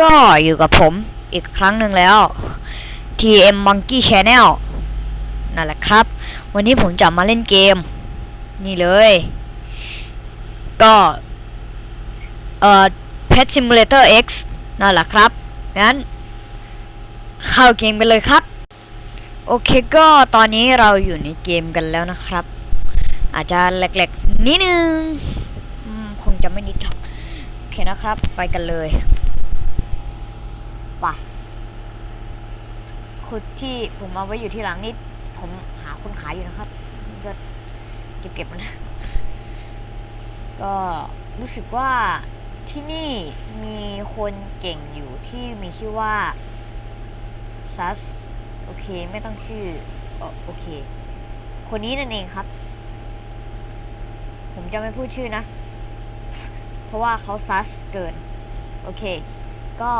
ก็อยู่กับผมอีกครั้งหนึ่งแล้ว TM Monkey Channel นั่นแหละครับ วันนี้ผมจะมาเล่นเกม นี่เลย ก็เอ่อ Pet Simulator X นั่นแหละครับ งั้น เข้าเกมกันเลยครับ โอเคก็ตอนนี้เราอยู่ในเกมกันแล้วนะครับ อาจจะแหลกๆนิดนึงคงจะไม่นิดหรอกโอเคนะครับ ไปกันเลย ไปคือที่ผมเอาไว้อยู่ที่หลังนี่ผมหาคนขายอยู่นะครับ ก็เก็บๆมันนะก็รู้สึกว่าที่นี่มีคนเก่งอยู่ที่มีชื่อว่าซัสโอเค ไม่ต้องชื่อเอ่อโอเค คนนี้นั่นเองครับ ผมจะไม่พูดชื่อนะ เพราะว่าเขาซัสเกิน โอเค ก็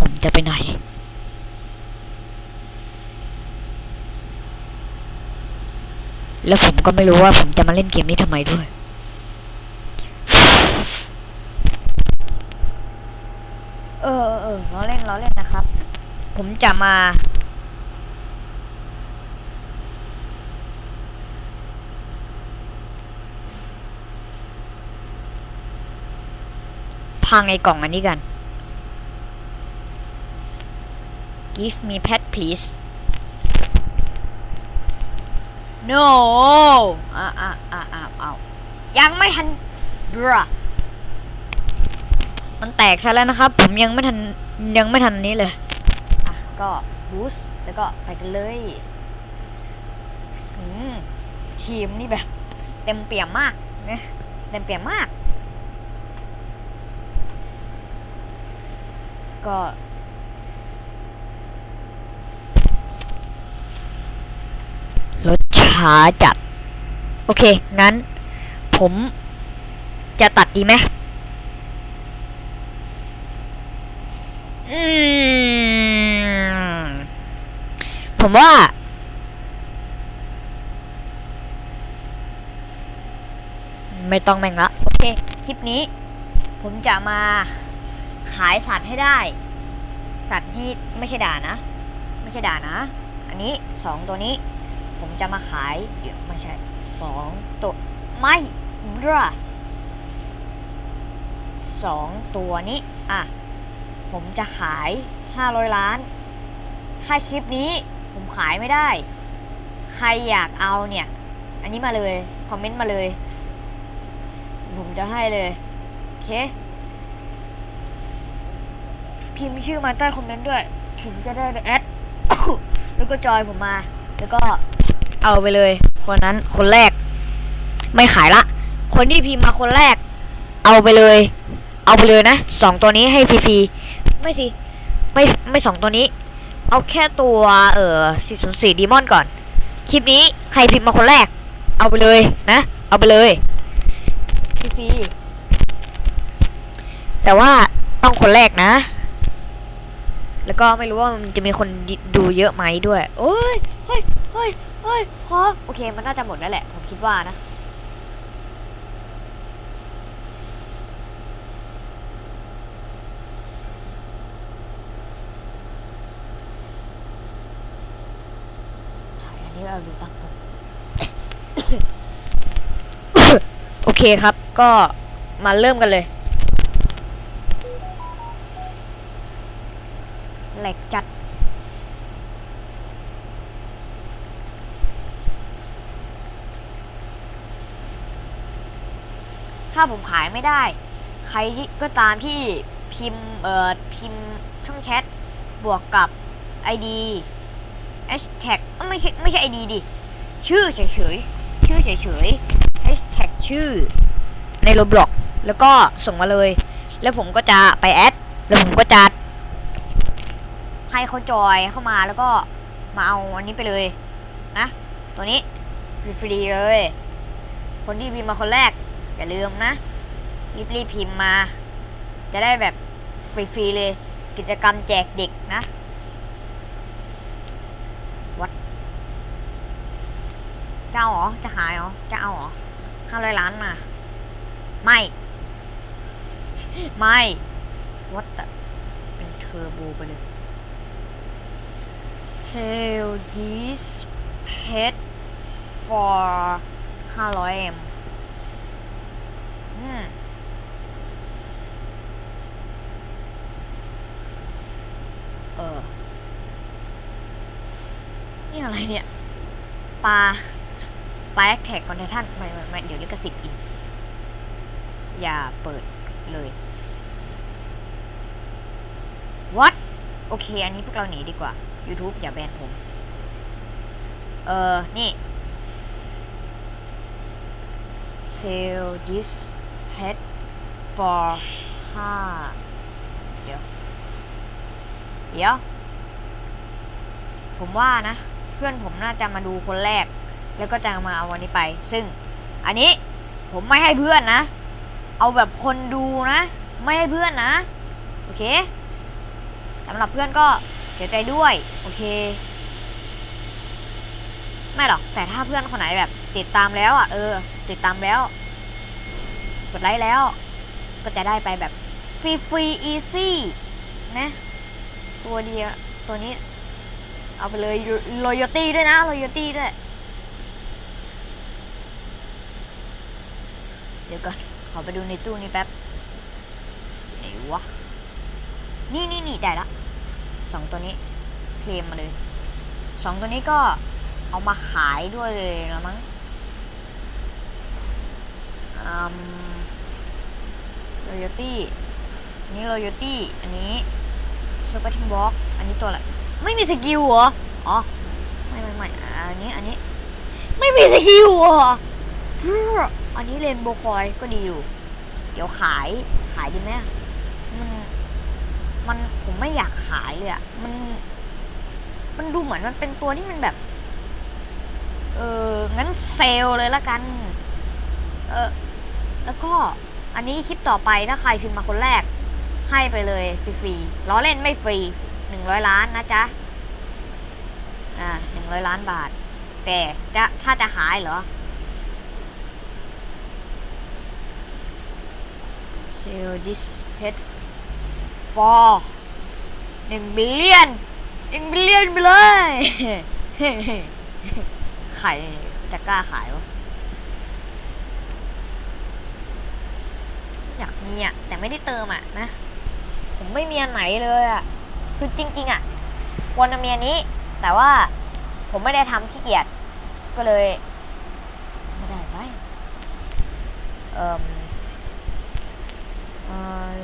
ผม จะไปไหน แล้วผมก็ไม่รู้ว่าผมจะมาเล่นเกมนี้ทำไมด้วยเออเออเออล้อเล่นล้อเล่นนะครับ ผมจะมา พังไอ้กล่องอันนี้กัน Give me pet please No อะอะอะอะเอายังไม่ทันบรมันแตกซะแล้วนะครับ ผมยังไม่ทันยังไม่ทันนี้เลย อะ ก็บูสแล้วก็ไปกันเลยทีมนี่แบบ เต็มเปี่ยมมากนะเต็มเปี่ยมมาก ก็รถ ช้าจัด โอเค งั้น ผมจะตัดดีไหมอืมผมว่า ไม่ต้องแม่งละ โอเค คลิปนี้ ผมจะมาขายสัตว์ให้ได้ สัตว์ที่ไม่ใช่ด่านะ ไม่ใช่ด่านะ อันนี้สองตัวนี้ ผมจะมาขาย เดี๋ยวไม่ใช่สองตัวไม่บรสองตัวนี้ อะ ผมจะขายห้าร้อยล้าน ถ้าคลิปนี้ผมขายไม่ได้ ใครอยากเอาเนี่ย อันนี้มาเลย คอมเมนต์มาเลย ผมจะให้เลย โอเค พิมพ์ชื่อมาใต้คอมเมนต์ด้วยถึงจะได้ไปแอด แล้วก็จอยผมมา แล้วก็ เอาไปเลย คนนั้นคนแรก ไม่ขายละ คนที่พิมพ์มาคนแรก เอาไปเลย เอาไปเลยนะสองตัวนี้ให้ฟรีๆไม่สิไม่ไม่สองตัวนี้ เอาแค่ตัวเอ่อ404ดีมอนก่อน คลิปนี้ใครพิมพ์มาคนแรก เอาไปเลยนะ เอาไปเลยฟรีๆแต่ว่าต้องคนแรกนะ แล้วก็ไม่รู้ว่ามันจะมีคนดูเยอะไหมด้วย โอ้ยเฮ้ยเฮ้ย เฮ้ยขอโอเค มันน่าจะหมดแล้วแหละ ผมคิดว่านะถ่ายอันนี้เราดูตั้งผมโอเคครับ ก็มาเริ่มกันเลยแหลกจัด ถ้าผมขายไม่ได้ ใครก็ตามที่พิมพ์เอ่อพิมพ์ช่องแชทบวกกับ ID hashtag ไม่ใช่ไม่ใช่ ID ดิ ชื่อเฉยๆ ชื่อเฉยๆ hashtag ชื่อในโรบล็อกแล้วก็ส่งมาเลย แล้วผมก็จะไปแอด แล้วผมก็จะให้เขาจอยเข้ามาแล้วก็มาเอาอันนี้ไปเลย นะ ตัวนี้ฟรีๆเลย คนที่พิมพ์มาคนแรก อย่าลืมนะรีบๆพิมพ์มา จะได้แบบฟรีๆเลย กิจกรรมแจกเด็กนะวัดจะเอาเหรอ จะขายเหรอ จะเอาเหรอห้าร้อยล้านมา ไม่ ไม่ what the เป็นเทอร์โบไปเลย sell this pet for 500 m อืมเออ นี่อะไรเนี่ยปลาปลาแอคแท็กคอนเทนท่านไม่ไม่ไม่เดี๋ยวลิขสิทธิ์อีก อย่าเปิดเลย what โอเค อันนี้พวกเราหนีดีกว่า YouTube อย่าแบนผม เออ นี่ sell this pet for ห้าเดี๋ยว เดี๋ยว ผมว่านะ เพื่อนผมน่าจะมาดูคนแรก แล้วก็จะมาเอาวันนี้ไป ซึ่ง อันนี้ผมไม่ให้เพื่อนนะ เอาแบบคนดูนะ ไม่ให้เพื่อนนะ โอเคสำหรับเพื่อนก็เสียใจด้วย โอเค ไม่หรอก แต่ถ้าเพื่อนคนไหนแบบ ติดตามแล้วอะ เออ ติดตามแล้ว กดไลค์แล้ว ก็จะได้ไปแบบฟรีฟรีอีซี่นะตัวเดียวตัวนี้ เอาไปเลย loyalty ด้วยนะ loyalty ด้วย เดี๋ยวก่อน ขอไปดูในตู้นี้แป๊บไหนวะ นี่นี่นี่ได้ละสองตัวนี้เคลมมาเลยสองตัวนี้ก็เอามาขายด้วยเลยละมั้งอืม loyalty อันนี้ loyalty อันนี้ super team walk อันนี้ตัวอะไร ไม่มีสกิลเหรอ อ๋อ ไม่ไม่ไม่ๆอันนี้ อันนี้ ไม่มีสกิลเหรอ อันนี้เรนโบคอยก็ดีอยู่ เดี๋ยวขาย ขายดีไหมมัน มัน ผมไม่อยากขายเลยอะมัน มันดูเหมือนมันเป็นตัวที่มันแบบ เอองั้นเซลเลยละกัน เออแล้วก็ อันนี้คลิปต่อไปถ้าใครพิมพ์มาคนแรก ให้ไปเลยฟรีๆล้อเล่นไม่ฟรีหนึ่งร้อยล้านนะจ๊ะ อ่าหนึ่งร้อยล้านบาท แต่จะถ้าจะขายเหรอ sell this pet for หนึ่งบิลเลียนหนึ่งบิลเลียนไปเลย ใครจะกล้าขายวะ อยากมีอะ แต่ไม่ได้เติมอะนะ ผมไม่มีอันไหนเลยอะ คือจริง ๆ อะวรจะมีอันนี้ แต่ว่าผมไม่ได้ทำขี้เกียจ ก็เลย ไม่ได้ไปเอ่มเอ่อ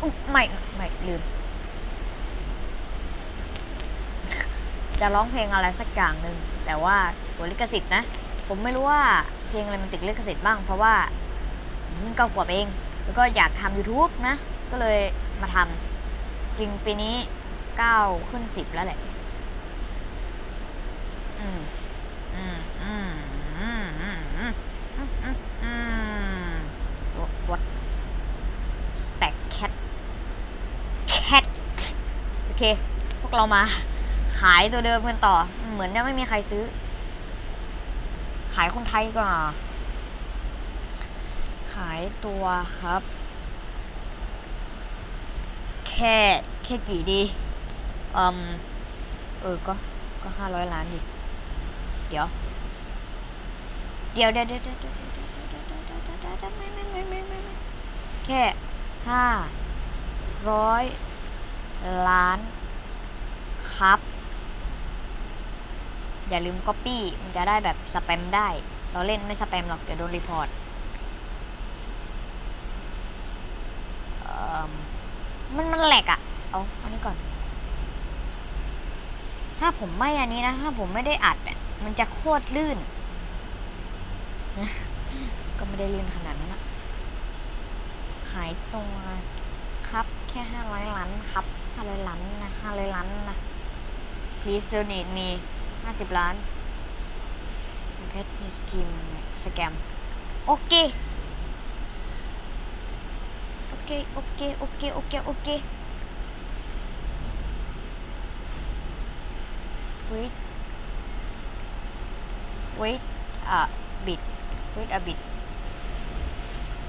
อุ๊ยไม่ ไม่ ลืม จะร้องเพลงอะไรสักอย่างหนึ่ง แต่ว่าตัวลิขสิทธิ์นะ ผมไม่รู้ว่าเพลงอะไรมันติดลิขสิทธิ์บ้าง เพราะว่ามเพิ่งเก้าขวบเอง แล้วก็อยากทำ YouTube นะ ก็เลยมาทำจริงปีนี้เก้าขึ้นสิบแล้วแหละ อืม อืม อืม อืม อืม อืม อืม อืม what stack cat cat โอเค พวกเรามา ขายตัวเดิมกันต่อ เหมือนจะไม่มีใครซื้อ ขายคนไทยก่อนายตัวครับ แค่แค่กี่ดีอืมเออก็ก็ห้าร้อยล้านดิเดี๋ยว เดี๋ยวเดี๋ยวเดี๋ยวเดี๋ยวเดี๋ยวเดี๋ยวไม่ไม่ไม่ไม่ไม่แค่ห้าร้อยล้าน ครับ อย่าลืมก๊อปปี้มันจะได้แบบสแปมได้ เราเล่นไม่สแปมหรอกเดี๋ยวโดนรีพอร์ต อมมันมันแหลกอะเอาอันนี้ก่อน ถ้าผมไม่อันนี้นะ ถ้าผมไม่ได้อัดเนี่ยมันจะโคตรลื่นก็ไม่ได้ลื่นขนาดนั้นนะขายตัวครับ แค่ห้าร้อยล้านครับห้าร้อยล้านนะห้าร้อยล้านนะ please donate me ห้าสิบล้านเพชรสกิมสแกม โอเค โอเคโอเคโอเคโอเคโอเค wait wait a bit wait a bit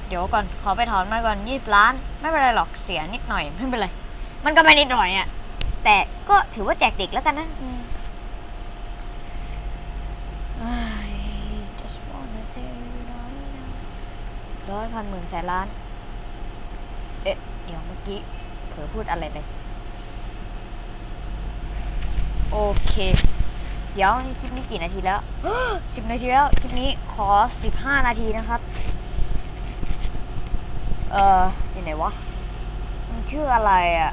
เดี๋ยวก่อนขอไปถอนมาก่อนยี่สิบล้าน ไม่เป็นไรหรอกเสียนิดหน่อยไม่เป็นไร มันก็ไม่นิดหน่อยอะ่ะแต่ก็ถือว่าแจกเด็กแล้วกันนะ I just wanna tell you now ร้อยพันหมื่นแสนล้าน เอ๊ะ เดี๋ยวเมื่อ กี้เผลอพูดอะไรไปโอเค เดี๋ยวนี่คลิปนี้กี่นาทีแล้วสิบนาทีแล้วคลิปนี้ขอสิบห้านาทีนะครับ เอ่ออยู่ไหนวะมันชื่ออะไรอะ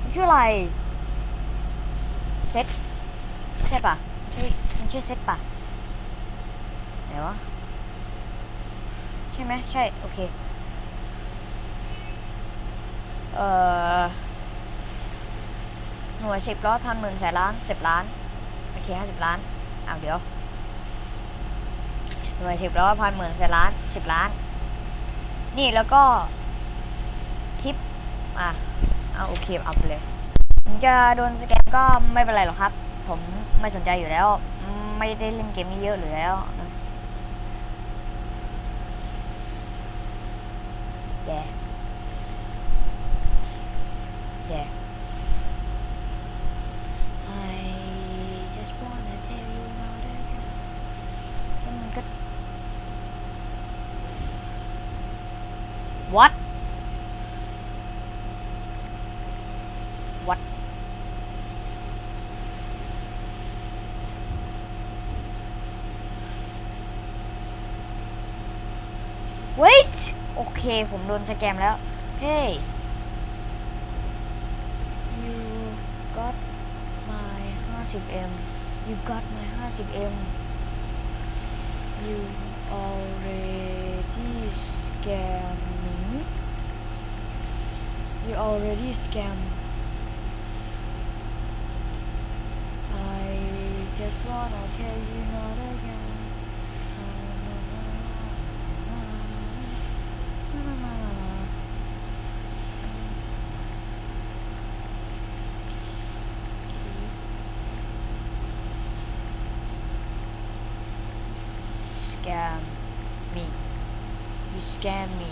มันชื่ออะไรเซ็ตใช่ปะใช่มันชื่อเซ็ตปะไหนวะใช่ไหมใช่ โอเค เอ่อหน่วยสิบร้อยพันหมื่นแสนล้านสิบล้านโอเคห้าสิบล้านอ้าวเดี๋ยวหน่วยสิบร้อยพันหมื่นแสนล้านสิบล้าน นี่แล้วก็คลิปอะเอาโอเคเอาไปเลยถึงจะโดนสแกมก็ไม่เป็นไรหรอกครับ ผมไม่สนใจอยู่แล้ว ไม่ได้เล่นเกมนี้เยอะหรือแล้วนะแย่แย่ I just wanna tell you now that you แล้วมันก็ what what wait โอเค ผมโดนสแกมแล้ว hey you got my 50m you got my 50m you already scam me. You already scam I just wanna tell you not again. Scam me you scam me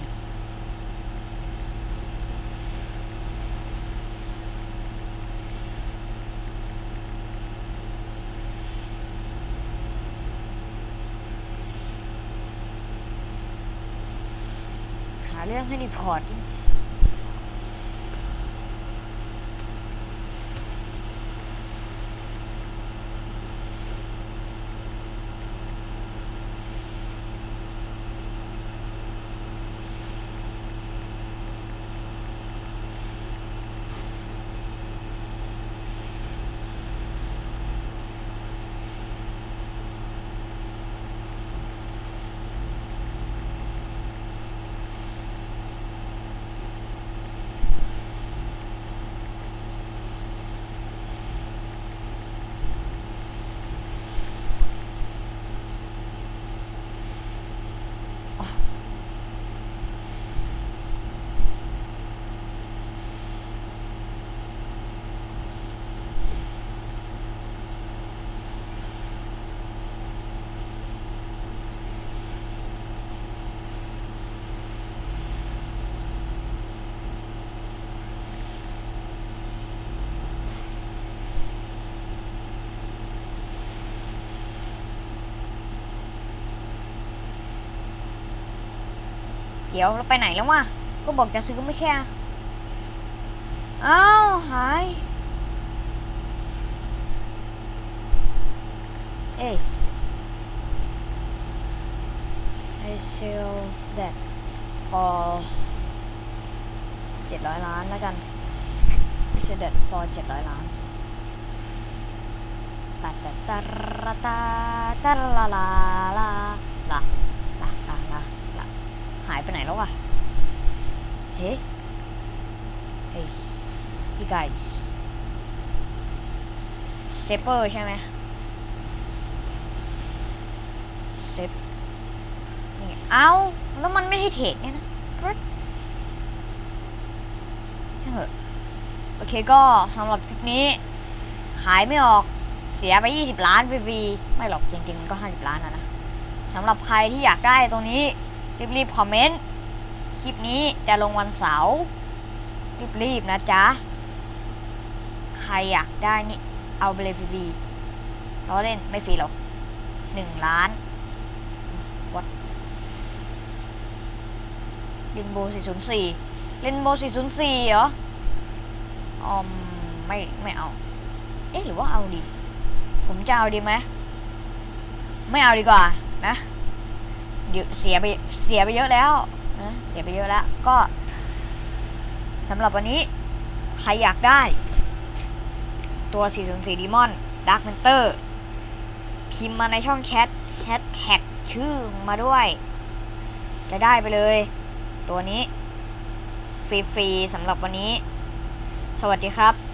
หาเรื่องให้รีพอร์ต เดี๋ยวเราไปไหนแล้ววะก็บอกจะซื้อไม่ใช่อะอ้าวหาย เอ้ย I sell that for เจ็ดร้อยล้านแล้วกัน I sell that for เจ็ดร้อยล้านตาตาตาราตาตาลาลาลาลาลาลาลาลาลา หายไปไหนแล้ววะเฮ้เฮ้ย you guys เซเปอร์ใช่ไหมเซฟนี่เอาแล้วมันไม่ให้เทรดเนี่ยนะปึ๊ดช่างเถอะโอเคก็สำหรับคลิปนี้ ขายไม่ออกเสียไป 20 ล้านฟรีๆไม่หรอกจริงๆมันก็ 50 ล้านนะนะสำหรับใครที่อยากได้ตรงนี้ รีบๆคอมเมนต์ คลิปนี้จะลงวันเสาร์ รีบๆนะจ๊ะ ใครอยากได้นี่ เอาไปเลยฟรีๆล้อเล่นไม่ฟรีหรอกหนึ่งล้านวัดเรนโบสี่ศูนย์สี่เรนโบสี่ศูนย์สี่เหรออ๋อไม่ไม่เอา เอ๊ะหรือว่าเอาดี ผมจะเอาดีไหม ไม่เอาดีกว่านะ เสียไปเสียไปเยอะแล้วนะเสียไปเยอะแล้ว ก็สำหรับวันนี้ ใครอยากได้ ตัว 404 Demon Dark Hunter พิมพ์มาในช่องแชทแฮชแท็กชื่อมาด้วย จะได้ไปเลย ตัวนี้ ฟรีๆสำหรับวันนี้ สวัสดีครับ